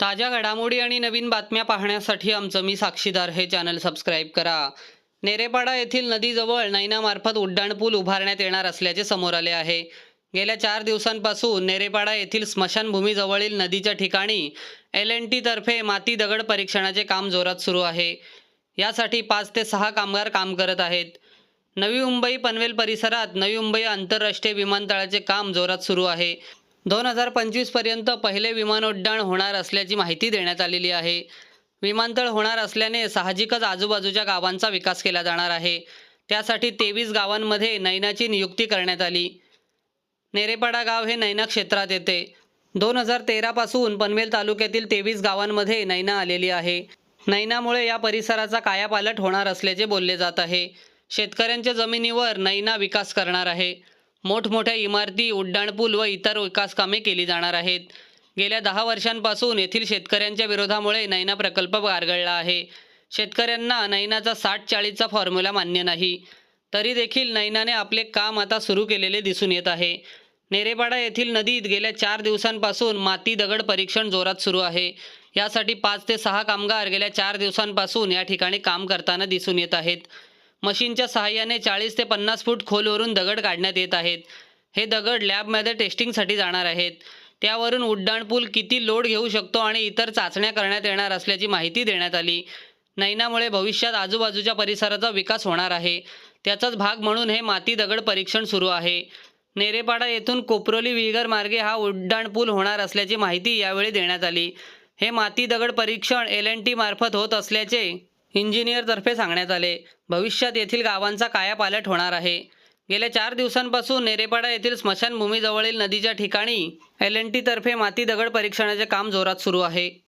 ताज्या घडामोडी आणि नवीन बातम्या पाहण्यासाठी आमचं मी साक्षीदार हे चॅनल सबस्क्राईब करा. नेरेपाडा येथील नदीजवळ नैनामार्फत उड्डाणपूल उभारण्यात येणार असल्याचे समोर आले आहे. गेल्या चार दिवसांपासून नेरेपाडा येथील स्मशानभूमीजवळील नदीच्या ठिकाणी एल एन टीतर्फे माती दगड परीक्षणाचे काम जोरात सुरू आहे. यासाठी पाच ते सहा कामगार काम करत आहेत. नवी मुंबई पनवेल परिसरात नवी मुंबई आंतरराष्ट्रीय विमानतळाचे काम जोरात सुरू आहे. दोन हजार पंचवीसपर्यंत पहिले विमानोड्डाण होणार असल्याची माहिती देण्यात आलेली आहे. विमानतळ होणार असल्याने साहजिकच आजूबाजूच्या गावांचा विकास केला जाणार आहे. त्यासाठी तेवीस गावांमध्ये नैनाची नियुक्ती करण्यात आली. नेरेपाडा गाव हे नैना क्षेत्रात येते. दोन हजार तेरापासून पनवेल तालुक्यातील तेवीस गावांमध्ये नैना आलेली आहे. नैनामुळे या परिसराचा कायापालट होणार असल्याचे बोलले जात आहे. शेतकऱ्यांच्या जमिनीवर नैना विकास करणार आहे. मोठमोठ्या इमारती उड्डाणपूल व इतर विकास कामे केली जाणार आहेत. गेल्या दहा वर्षांपासून येथील शेतकऱ्यांच्या विरोधामुळे नैना प्रकल्प गारगळला आहे. शेतकऱ्यांना नैनाचा साठ चाळीसचा फॉर्म्युला मान्य नाही. तरी देखील नैनाने आपले काम आता सुरू केलेले दिसून येत आहे. नेरेपाडा येथील नदीत गेल्या चार दिवसांपासून माती दगड परीक्षण जोरात सुरू आहे. यासाठी पाच ते सहा कामगार गेल्या चार दिवसांपासून या ठिकाणी काम करताना दिसून येत आहेत. मशीनच्या सहाय्याने चाळीस ते पन्नास फूट खोलवरून दगड काढण्यात येत आहेत. हे दगड लॅबमध्ये टेस्टिंगसाठी जाणार आहेत. त्यावरून उड्डाणपूल किती लोड घेऊ शकतो आणि इतर चाचण्या करण्यात येणार असल्याची माहिती देण्यात आली. नैनामुळे भविष्यात आजूबाजूच्या परिसराचा विकास होणार आहे. त्याचाच भाग म्हणून हे माती दगड परीक्षण सुरू आहे. नेरेपाडा येथून कोपरोली विगर मार्गे हा उड्डाणपूल होणार असल्याची माहिती यावेळी देण्यात आली. हे माती दगड परीक्षण एल एन टी मार्फत होत असल्याचे इंजिनियरतर्फे सांगण्यात आले. भविष्यात येथील गावांचा कायापालट होणार आहे. गेल्या चार दिवसांपासून नेरेपाडा येथील स्मशानभूमीजवळील नदीच्या ठिकाणी एल एन टीतर्फे माती दगड परीक्षणाचे काम जोरात सुरू आहे.